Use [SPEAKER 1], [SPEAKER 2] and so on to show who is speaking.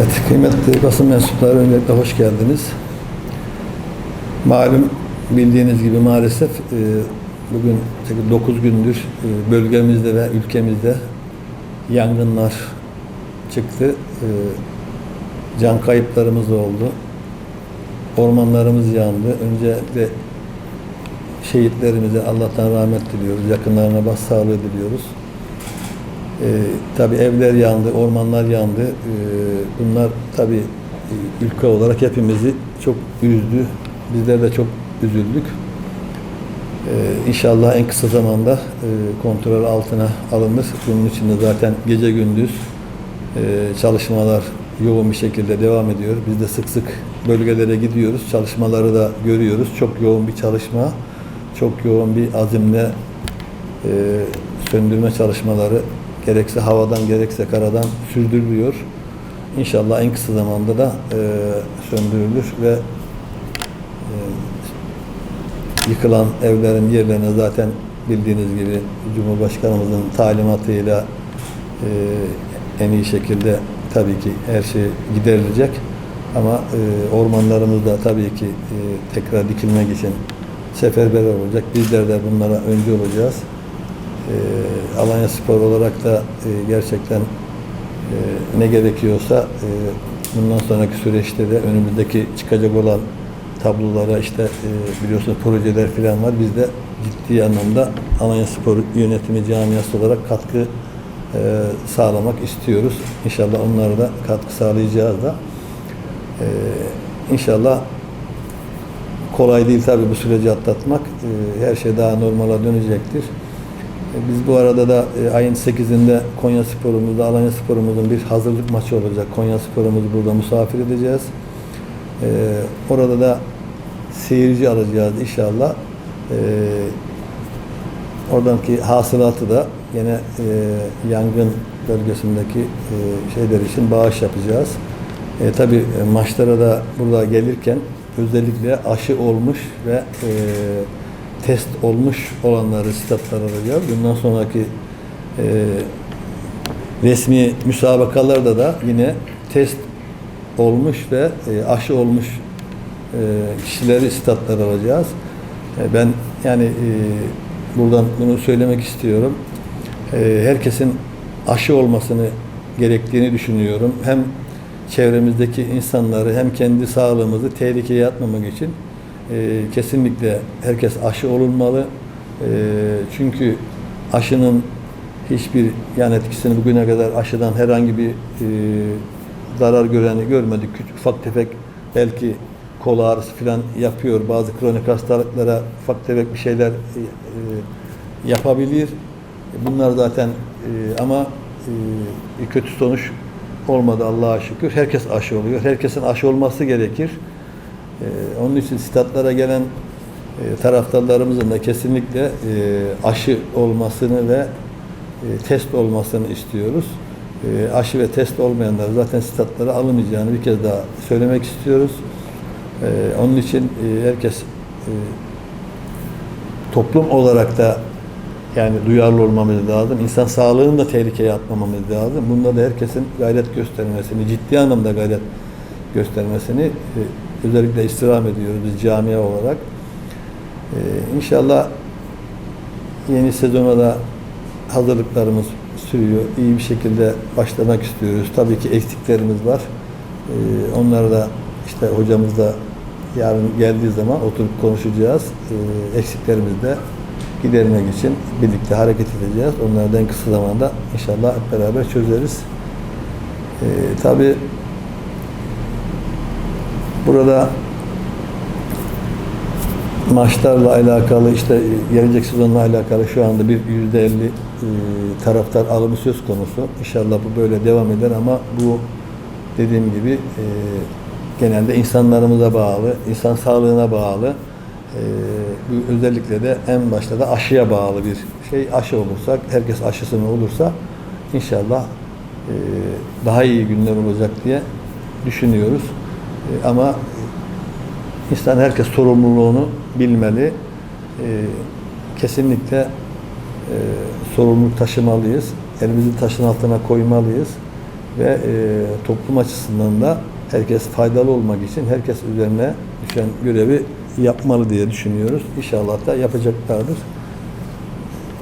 [SPEAKER 1] Evet, kıymetli basın mensupları öncelikle hoş geldiniz. Malum bildiğiniz gibi maalesef e, bugün 9 gündür e, bölgemizde ve ülkemizde yangınlar çıktı. E, Can kayıplarımız oldu. Ormanlarımız yandı. Öncelikle şehitlerimize Allah'tan rahmet diliyoruz. Yakınlarına başsağlığı diliyoruz. Ee, tabii evler yandı, ormanlar yandı. Ee, bunlar tabii e, ülke olarak hepimizi çok üzdü. Bizler de çok üzüldük. Ee, inşallah en kısa zamanda e, kontrol altına alınır. Bunun için de zaten gece gündüz e, çalışmalar yoğun bir şekilde devam ediyor. Biz de sık sık bölgelere gidiyoruz. Çalışmaları da görüyoruz. Çok yoğun bir çalışma, çok yoğun bir azimle e, söndürme çalışmaları gerekse havadan gerekse karadan sürdürülüyor. İnşallah en kısa zamanda da e, söndürülür ve e, yıkılan evlerin yerlerine zaten bildiğiniz gibi Cumhurbaşkanımızın talimatıyla e, en iyi şekilde tabii ki her şey giderilecek. Ama e, ormanlarımız da tabii ki e, tekrar dikilmek için seferber olacak. Bizler de bunlara öncü olacağız. E, Alanya Spor olarak da e, gerçekten e, ne gerekiyorsa e, bundan sonraki süreçte de önümüzdeki çıkacak olan tablolara işte biliyorsunuz projeler falan var. Biz de ciddi anlamda Alanya Spor yönetimi camiası olarak katkı sağlamak istiyoruz. İnşallah onlara da katkı sağlayacağız da. E, inşallah kolay değil tabii bu süreci atlatmak. Her şey daha normala dönecektir. E, Biz bu arada da e, ayın 8'inde Konya Spor'umuzda, Alanya Spor'umuzun bir hazırlık maçı olacak. Konya Spor'umuzu burada misafir edeceğiz. E, orada da seyirci alacağız inşallah. Oradaki hasılatı da yine yangın bölgesindeki şeyler için bağış yapacağız. E, tabii maçlara da burada gelirken özellikle aşı olmuş ve e, test olmuş olanları statlara alacağız. Bundan sonraki e, resmi müsabakalarda da yine test olmuş ve e, aşı olmuş e, kişileri statlara alacağız. E, ben yani e, buradan bunu söylemek istiyorum. E, herkesin aşı olmasını gerektiğini düşünüyorum. Hem çevremizdeki insanları hem kendi sağlığımızı tehlikeye atmamak için e, kesinlikle herkes aşı olunmalı. E, çünkü aşının hiçbir yan etkisini bugüne kadar aşıdan herhangi bir e, zarar göreni görmedik. Küçük, ufak tefek belki kol ağrısı falan yapıyor. Bazı kronik hastalıklara ufak tefek bir şeyler e, e, yapabilir. Bunlar zaten ama kötü sonuç olmadı Allah'a şükür. Herkes aşı oluyor. Herkesin aşı olması gerekir. Ee, onun için statlara gelen e, taraftarlarımızın da kesinlikle e, aşı olmasını ve e, test olmasını istiyoruz. Aşı ve test olmayanlar zaten statlara alınmayacağını bir kez daha söylemek istiyoruz. Onun için herkes toplum olarak da yani duyarlı olmamız lazım. İnsan sağlığını da tehlikeye atmamamız lazım. Bunda da herkesin gayret göstermesini, ciddi anlamda gayret göstermesini özellikle istirham ediyoruz biz camia olarak. E, inşallah yeni sezona da hazırlıklarımız sürüyor. İyi bir şekilde başlamak istiyoruz. Tabii ki eksiklerimiz var. E, onları da işte hocamız da yarın geldiği zaman oturup konuşacağız. E, eksiklerimizi de gidermek için birlikte hareket edeceğiz. Onları en kısa zamanda inşallah hep beraber çözeriz. Ee, Tabi burada maçlarla alakalı işte gelecek sezonla alakalı şu anda bir yüzde elli e, taraftar alımı söz konusu. İnşallah bu böyle devam eder ama bu dediğim gibi e, genelde insanlarımıza bağlı, insan sağlığına bağlı. Ee, bu özellikle de en başta da aşıya bağlı bir şey. Aşı olursak, herkes aşısını olursa inşallah e, daha iyi günler olacak diye düşünüyoruz. E, ama insan herkes sorumluluğunu bilmeli. E, kesinlikle e, sorumluluk taşımalıyız. Elimizi taşın altına koymalıyız. ve toplum açısından da herkes faydalı olmak için herkes üzerine düşen görevi yapmalı diye düşünüyoruz. İnşallah da yapacaklardır.